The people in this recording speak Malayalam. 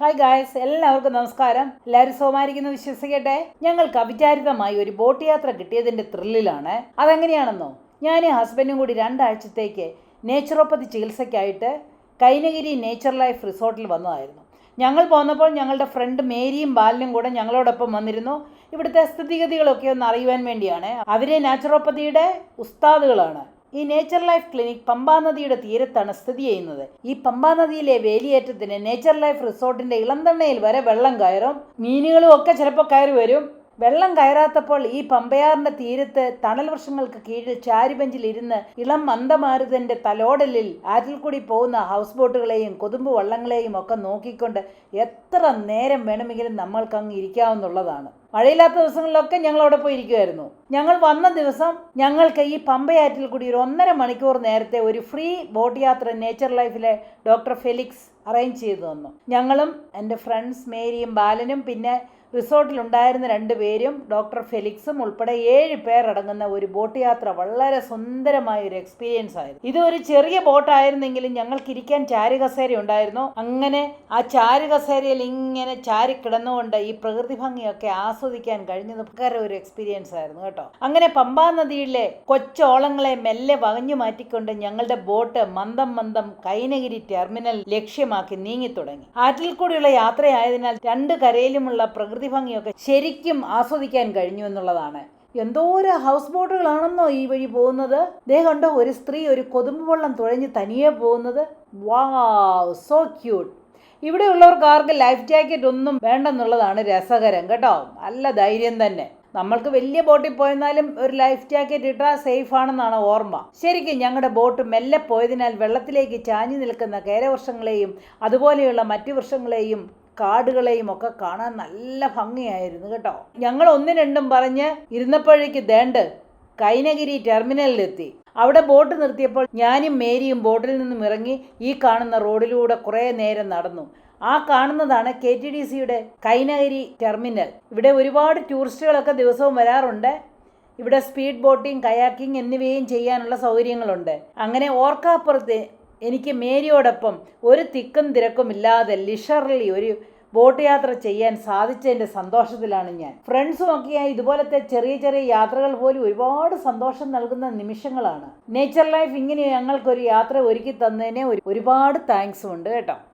ഹായ് ഗായ്സ് എല്ലാവർക്കും നമസ്കാരം. എല്ലാവരും സോമാരിക്കുന്നു വിശ്വസിക്കട്ടെ? ഞങ്ങൾക്ക് അവിചാരിതമായി ഒരു ബോട്ട് യാത്ര കിട്ടിയതിന്റെ ത്രില്ലിലാണ് അതെങ്ങനെയാണെന്നോ ഞാൻ ഹസ്ബൻഡും കൂടി രണ്ടാഴ്ചത്തേക്ക് നേച്ചുറോപ്പതി ചികിത്സയ്ക്കായിട്ട് കൈനഗിരി നേച്ചർ ലൈഫ് റിസോർട്ടിൽ വന്നതായിരുന്നു. ഞങ്ങൾ പോന്നപ്പോൾ ഞങ്ങളുടെ ഫ്രണ്ട് മേരിയും ബാലിനും കൂടെ ഞങ്ങളോടൊപ്പം വന്നിരുന്നു. ഇവിടുത്തെ സ്ഥിതിഗതികളൊക്കെ ഒന്ന് അറിയുവാൻ വേണ്ടിയാണ്. അവരെ നാച്ചുറോപ്പതിയുടെ ഉസ്താദുകളാണ്. ഈ നേച്ചർ ലൈഫ് ക്ലിനിക് പമ്പാ നദിയുടെ തീരത്താണ് സ്ഥിതി ചെയ്യുന്നത്. ഈ പമ്പാ നദിയിലെ വേലിയേറ്റത്തിന് നേച്ചർ ലൈഫ് റിസോർട്ടിന്റെ ഇളംതണ്ണയിൽ വരെ വെള്ളം കയറും മീനുകളും ഒക്കെ ചിലപ്പോൾ കയറി വരും. വെള്ളം കയറാത്തപ്പോൾ ഈ പമ്പയാറിന്റെ തീരത്ത് തണൽ വൃക്ഷങ്ങൾക്ക് കീഴിൽ ചാരുബെഞ്ചിൽ ഇരുന്ന് ഇളം മന്ദമാരുതന്റെ തലോടലിൽ ആറ്റിൽ കൂടി പോകുന്ന ഹൗസ് ബോട്ടുകളെയും കൊതുമ്പ് വള്ളങ്ങളെയും ഒക്കെ നോക്കിക്കൊണ്ട് എത്ര നേരം വേണമെങ്കിലും നമ്മൾക്ക് അങ്ങ് ഇരിക്കാവുന്നുള്ളതാണ്. മഴയില്ലാത്ത ദിവസങ്ങളിലൊക്കെ ഞങ്ങൾ അവിടെ പോയി ഇരിക്കുമായിരുന്നു ഞങ്ങൾ വന്ന ദിവസം ഞങ്ങൾക്ക് ഈ പമ്പയാറ്റിൽ കൂടി ഒരു ഒന്നര മണിക്കൂർ നേരത്തെ ഒരു ഫ്രീ ബോട്ട് യാത്ര നേച്ചർ ലൈഫിലെ ഡോക്ടർ ഫെലിക്സ് അറേഞ്ച് ചെയ്തു തന്നു. ഞങ്ങളും എന്റെ ഫ്രണ്ട്സ് മേരിയും ബാലനും പിന്നെ റിസോർട്ടിലുണ്ടായിരുന്ന രണ്ട് പേരും ഡോക്ടർ ഫെലിക്സും ഉൾപ്പെടെ ഏഴ് പേരടങ്ങുന്ന ഒരു ബോട്ട് യാത്ര വളരെ സുന്ദരമായ ഒരു എക്സ്പീരിയൻസ് ആയിരുന്നു. ഇത് ഒരു ചെറിയ ബോട്ടായിരുന്നെങ്കിലും ഞങ്ങൾക്ക് ഇരിക്കാൻ ചാരുകസേര ഉണ്ടായിരുന്നു. അങ്ങനെ ആ ചാരുകസേരയിൽ ഇങ്ങനെ ചാരി കിടന്നുകൊണ്ട് ഈ പ്രകൃതി ഭംഗിയൊക്കെ ആസ്വദിക്കാൻ കഴിഞ്ഞത് ഭയങ്കര ഒരു എക്സ്പീരിയൻസ് ആയിരുന്നു കേട്ടോ. അങ്ങനെ പമ്പാ നദിയിലെ കൊച്ചോളങ്ങളെ മെല്ലെ വകഞ്ഞു മാറ്റിക്കൊണ്ട് ഞങ്ങളുടെ ബോട്ട് മന്ദം മന്ദം കൈനഗിരി ടെർമിനൽ ലക്ഷ്യമാക്കി നീങ്ങി തുടങ്ങി ആറ്റിൽ കൂടിയുള്ള യാത്രയായതിനാൽ രണ്ട് കരയിലുമുള്ള പ്രകൃതി ഭംഗിയൊക്കെ ശരിക്കും ആസ്വദിക്കാൻ കഴിഞ്ഞു എന്നുള്ളതാണ്. എന്തോരം ഹൗസ് ബോട്ടുകളാണെന്നോ ഈ വഴി പോകുന്നത്? ദേ കണ്ടോ ഒരു സ്ത്രീ ഒരു കൊതുമ്പ് വെള്ളം തുഴഞ്ഞ് തനിയെ പോകുന്നത്. Wow so cute. ഇവിടെയുള്ളവർക്ക് ആർക്ക് ലൈഫ് ജാക്കറ്റ് ഒന്നും വേണ്ടെന്നുള്ളതാണ് രസകരം കേട്ടോ? നല്ല ധൈര്യം തന്നെ. നമ്മൾക്ക് വലിയ ബോട്ടിൽ പോയെന്നാലും ഒരു ലൈഫ് ജാക്കറ്റ് ഇട്ടാൽ സേഫ് ആണെന്നാണ് ഓർമ്മ. ശരിക്കും ഞങ്ങളുടെ ബോട്ട് മെല്ലെ പോയതിനാൽ വെള്ളത്തിലേക്ക് ചാഞ്ഞു നിൽക്കുന്ന കേരവൃക്ഷങ്ങളെയും അതുപോലെയുള്ള മറ്റു വൃക്ഷങ്ങളെയും കാടുകളെയും ഒക്കെ കാണാൻ നല്ല ഭംഗിയായിരുന്നു കേട്ടോ. ഞങ്ങൾ ഒന്നും രണ്ടും പറഞ്ഞ് ഇരുന്നപ്പോഴേക്ക് ദേണ്ട് കൈനഗിരി ടെർമിനലിലെത്തി അവിടെ ബോട്ട് നിർത്തിയപ്പോൾ ഞാനും മേരിയും ബോട്ടിൽ നിന്നും ഇറങ്ങി ഈ കാണുന്ന റോഡിലൂടെ കുറേ നേരം നടന്നു. ആ കാണുന്നതാണ് കെ ടി ഡി സിയുടെ കൈനഗരി ടെർമിനൽ. ഇവിടെ ഒരുപാട് ടൂറിസ്റ്റുകളൊക്കെ ദിവസവും വരാറുണ്ട്. ഇവിടെ സ്പീഡ് ബോട്ടിംഗ് കയാക്കിംഗ് എന്നിവയും ചെയ്യാനുള്ള സൗകര്യങ്ങളുണ്ട്. അങ്ങനെ ഓർക്കാപ്പുറത്ത് എനിക്ക് മേരിയോടൊപ്പം ഒരു തിക്കും തിരക്കും ഇല്ലാതെ ലിഷറലി ഒരു ബോട്ട് യാത്ര ചെയ്യാൻ സാധിച്ചതിന്റെ സന്തോഷത്തിലാണ് ഞാൻ. ഫ്രണ്ട്സും ഒക്കെയായി ഇതുപോലത്തെ ചെറിയ ചെറിയ യാത്രകൾ പോലും ഒരുപാട് സന്തോഷം നൽകുന്ന നിമിഷങ്ങളാണ്. നേച്ചർ ലൈഫ് ഇങ്ങനെ ഞങ്ങൾക്കൊരു യാത്ര ഒരുക്കി തന്നതിന് ഒരുപാട് താങ്ക്സും ഉണ്ട് കേട്ടോ.